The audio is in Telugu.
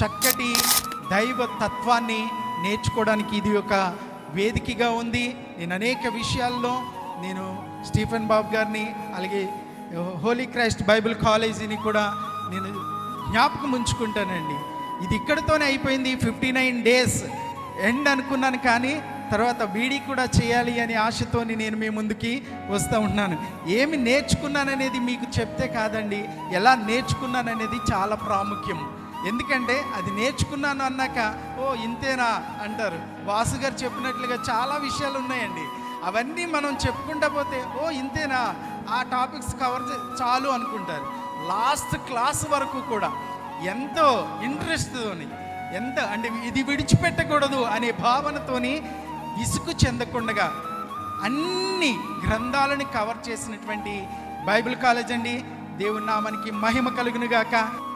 చక్కటి దైవ తత్వాన్ని నేర్చుకోవడానికి ఇది ఒక వేదికగా ఉంది. నేను అనేక విషయాల్లో నేను స్టీఫెన్ బాబు గారిని అలాగే హోలీ క్రైస్ట్ బైబిల్ కాలేజీని కూడా నేను జ్ఞాపకం ఉంచుకుంటానండి. ఇది ఇక్కడతోనే అయిపోయింది ఫిఫ్టీ నైన్ డేస్ ఎండ్ అనుకున్నాను కానీ తర్వాత బీడీ కూడా చేయాలి అనే ఆశతోని నేను మీ ముందుకి వస్తూ ఉన్నాను. ఏమి నేర్చుకున్నాననేది మీకు చెప్తే కాదండి ఎలా నేర్చుకున్నాననేది చాలా ప్రాముఖ్యం. ఎందుకంటే అది నేర్చుకున్నాను అన్నాక ఓ ఇంతేనా? అంటారు. వాసు గారు చెప్పినట్లుగా చాలా విషయాలు ఉన్నాయండి. అవన్నీ మనం చెప్పుకుంటా పోతే ఓ ఇంతేనా? ఆ టాపిక్స్ కవర్ చాలు అనుకుంటారు. లాస్ట్ క్లాస్ వరకు కూడా ఎంతో ఇంట్రెస్ట్తోని ఎంత అంటే ఇది విడిచిపెట్టకూడదు అనే భావనతోని విసుగు చెందకుండా అన్ని గ్రంథాలను కవర్ చేసినటువంటి బైబిల్ కాలేజ్ అండి దేవుని నామానికి మహిమ కలుగునుగాక.